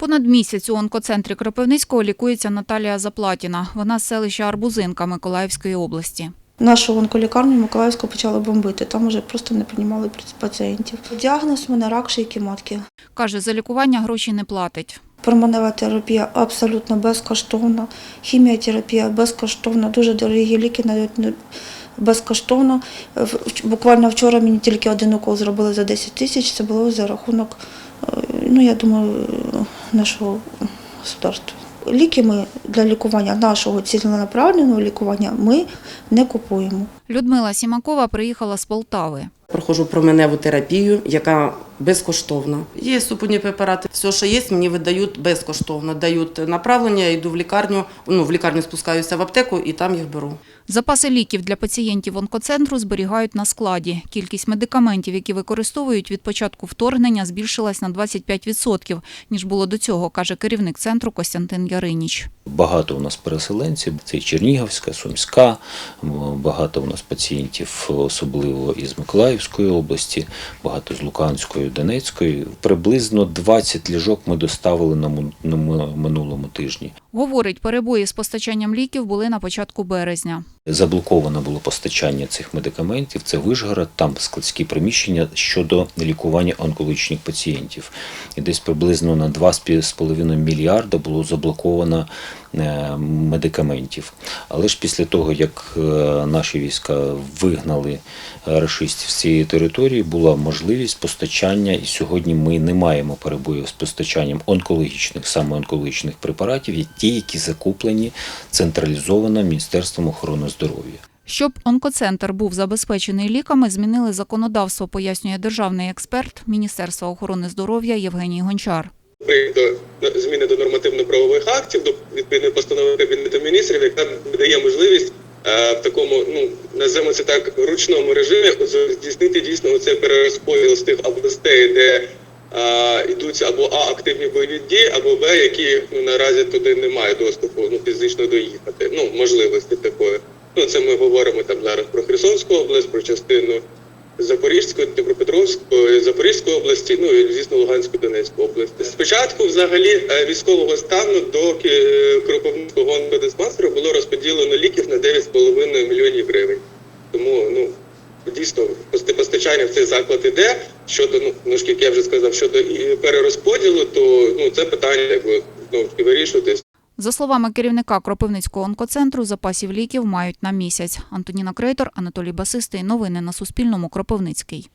Понад місяць у онкоцентрі Кропивницького лікується Наталія Заплатіна. Вона з селища Арбузинка Миколаївської області. Нашу онколікарню Миколаївську почали бомбити. Там вже просто не приймали пацієнтів. Діагноз у мене рак шийки матки. Каже, за лікування гроші не платить. Променева терапія абсолютно безкоштовна, хіміотерапія безкоштовна, дуже дорогі ліки навіть безкоштовно. Буквально вчора мені тільки один укол зробили за 10 тисяч. Це було за рахунок, е, ну я думаю, нашого государства. Ліки ми для лікування нашого ціленаправленого лікування ми не купуємо. Людмила Сімакова приїхала з Полтави. Проходжу променеву терапію, яка безкоштовна. Є супутні препарати. Все, що є, мені видають безкоштовно. Дають направлення, я йду в лікарню. Ну, в лікарню спускаюся в аптеку і там їх беру. Запаси ліків для пацієнтів онкоцентру зберігають на складі. Кількість медикаментів, які використовують від початку вторгнення, збільшилась на 25%, ніж було до цього, каже керівник центру Костянтин Яриніч. Багато у нас переселенців, це і Чернігівська, Сумська, багато у нас пацієнтів, особливо із Миколаївської області, багато з Луганської, Донецької. Приблизно 20 ліжок ми доставили на му- минулому тижні. Говорить, перебої з постачанням ліків були на початку березня. Заблоковано було постачання цих медикаментів. Це Вишгород, там складські приміщення щодо лікування онкологічних пацієнтів. І десь приблизно на 2,5 мільярда було заблоковано медикаментів. Але ж після того, як е, наші війська вигнали е, рашистів з цієї території, була можливість постачання, і сьогодні ми не маємо перебоїв з постачанням онкологічних, саме онкологічних препаратів, ті, які закуплені централізовано Міністерством охорони здоров'я. Щоб онкоцентр був забезпечений ліками, змінили законодавство, пояснює державний експерт Міністерства охорони здоров'я Євгеній Гончар. Прийнято зміни до нормативно-правових актів, до відповідної постанови Кабінету міністрів, яка дає можливість е, в такому, ну називаємо це так, ручному режимі здійснити дійсно цей перерозподіл з тих областей, де е, йдуть або А активні бойові дії, або Б, які ну, наразі туди немає доступу ну, фізично доїхати. Ну, можливості такої. Ну, це ми говоримо там зараз про Херсонську область, про частину Запорізької, Дніпропетровської, Запорізької області, ну і звісно Луганської Донецької області. Спочатку, взагалі, е, військового стану до Ки- Кропивницького онкодиспансеру було розподілено ліків на 9,5 мільйонів гривень. Тому ну дійсно постачання в цей заклад іде. Щодо ну ну як я вже сказав, щодо перерозподілу, то ну це питання якби ну вирішуватись. За словами керівника Кропивницького онкоцентру, запасів ліків мають на місяць. Антоніна Крейтор, Анатолій Басистий. Новини на Суспільному. Кропивницький.